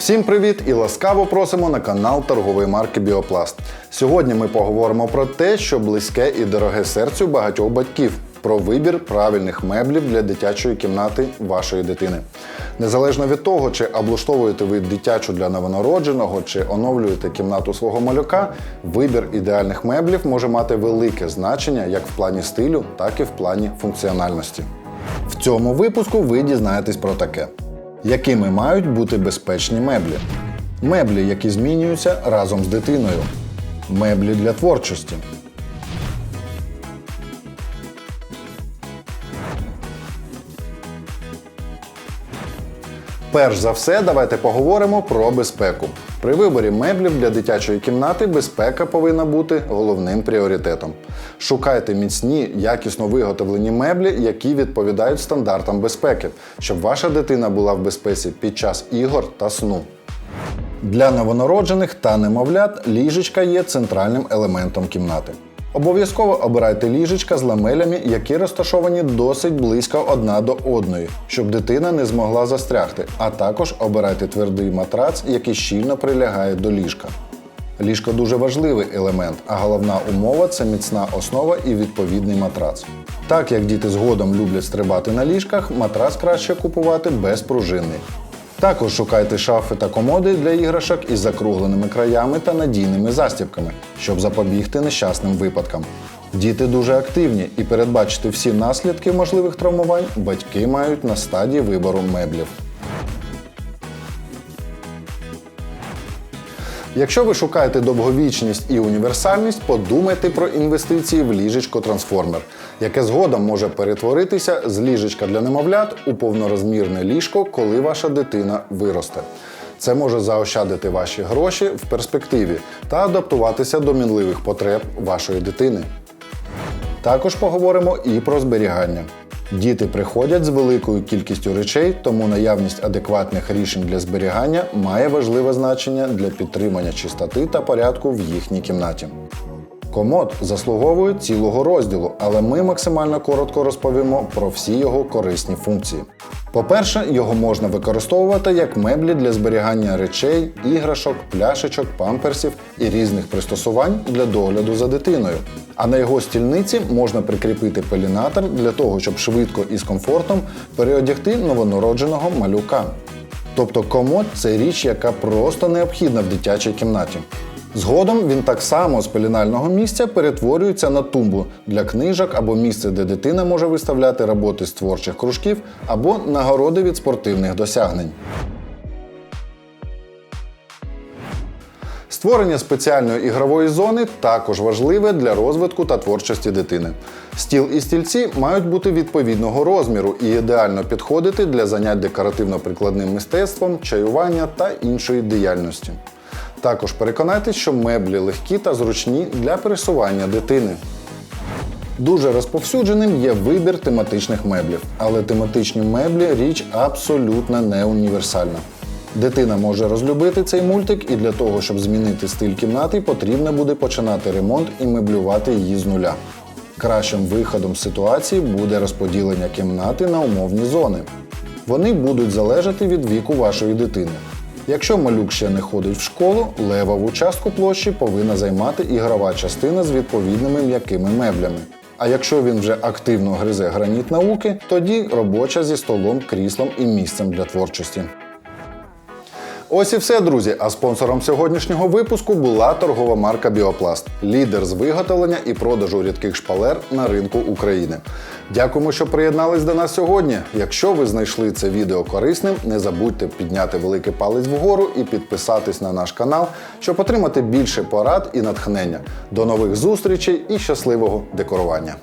Всім привіт і ласкаво просимо на канал торгової марки Біопласт. Сьогодні ми поговоримо про те, що близьке і дороге серцю багатьох батьків. Про вибір правильних меблів для дитячої кімнати вашої дитини. Незалежно від того, чи облаштовуєте ви дитячу для новонародженого, чи оновлюєте кімнату свого малюка, вибір ідеальних меблів може мати велике значення як в плані стилю, так і в плані функціональності. В цьому випуску ви дізнаєтесь про таке: якими мають бути безпечні меблі, меблі, які змінюються разом з дитиною, меблі для творчості. Перш за все, давайте поговоримо про безпеку. При виборі меблів для дитячої кімнати безпека повинна бути головним пріоритетом. Шукайте міцні, якісно виготовлені меблі, які відповідають стандартам безпеки, щоб ваша дитина була в безпеці під час ігор та сну. Для новонароджених та немовлят ліжечка є центральним елементом кімнати. Обов'язково обирайте ліжечка з ламелями, які розташовані досить близько одна до одної, щоб дитина не змогла застрягти, а також обирайте твердий матрац, який щільно прилягає до ліжка. Ліжко дуже важливий елемент, а головна умова це міцна основа і відповідний матрац. Так як діти згодом люблять стрибати на ліжках, матрац краще купувати безпружинний. Також шукайте шафи та комоди для іграшок із закругленими краями та надійними застібками, щоб запобігти нещасним випадкам. Діти дуже активні і передбачити всі наслідки можливих травмувань батьки мають на стадії вибору меблів. Якщо ви шукаєте довговічність і універсальність, подумайте про інвестиції в ліжечко трансформер, яке згодом може перетворитися з ліжечка для немовлят у повнорозмірне ліжко, коли ваша дитина виросте. Це може заощадити ваші гроші в перспективі та адаптуватися до мінливих потреб вашої дитини. Також поговоримо і про зберігання. Діти приходять з великою кількістю речей, тому наявність адекватних рішень для зберігання має важливе значення для підтримання чистоти та порядку в їхній кімнаті. Комод заслуговує цілого розділу, але ми максимально коротко розповімо про всі його корисні функції. По-перше, його можна використовувати як меблі для зберігання речей, іграшок, пляшечок, памперсів і різних пристосувань для догляду за дитиною. А на його стільниці можна прикріпити пелінатор для того, щоб швидко і з комфортом переодягти новонародженого малюка. Тобто комод це річ, яка просто необхідна в дитячій кімнаті. Згодом він так само з пелінального місця перетворюється на тумбу для книжок або місце, де дитина може виставляти роботи з творчих кружків або нагороди від спортивних досягнень. Створення спеціальної ігрової зони також важливе для розвитку та творчості дитини. Стіл і стільці мають бути відповідного розміру і ідеально підходити для занять декоративно-прикладним мистецтвом, чаювання та іншої діяльності. Також переконайтесь, що меблі легкі та зручні для пересування дитини. Дуже розповсюдженим є вибір тематичних меблів, але тематичні меблі річ абсолютно не універсальна. Дитина може розлюбити цей мультик, і для того, щоб змінити стиль кімнати, потрібно буде починати ремонт і меблювати її з нуля. Кращим виходом з ситуації буде розподілення кімнати на умовні зони. Вони будуть залежати від віку вашої дитини. Якщо малюк ще не ходить в школу, левову частку площі повинна займати ігрова частина з відповідними м'якими меблями. А якщо він вже активно гризе граніт науки, тоді робоча зі столом, кріслом і місцем для творчості. Ось і все, друзі. А спонсором сьогоднішнього випуску була торгова марка Біопласт, лідер з виготовлення і продажу рідких шпалер на ринку України. Дякуємо, що приєднались до нас сьогодні. Якщо ви знайшли це відео корисним, не забудьте підняти великий палець вгору і підписатись на наш канал, щоб отримати більше порад і натхнення. До нових зустрічей і щасливого декорування!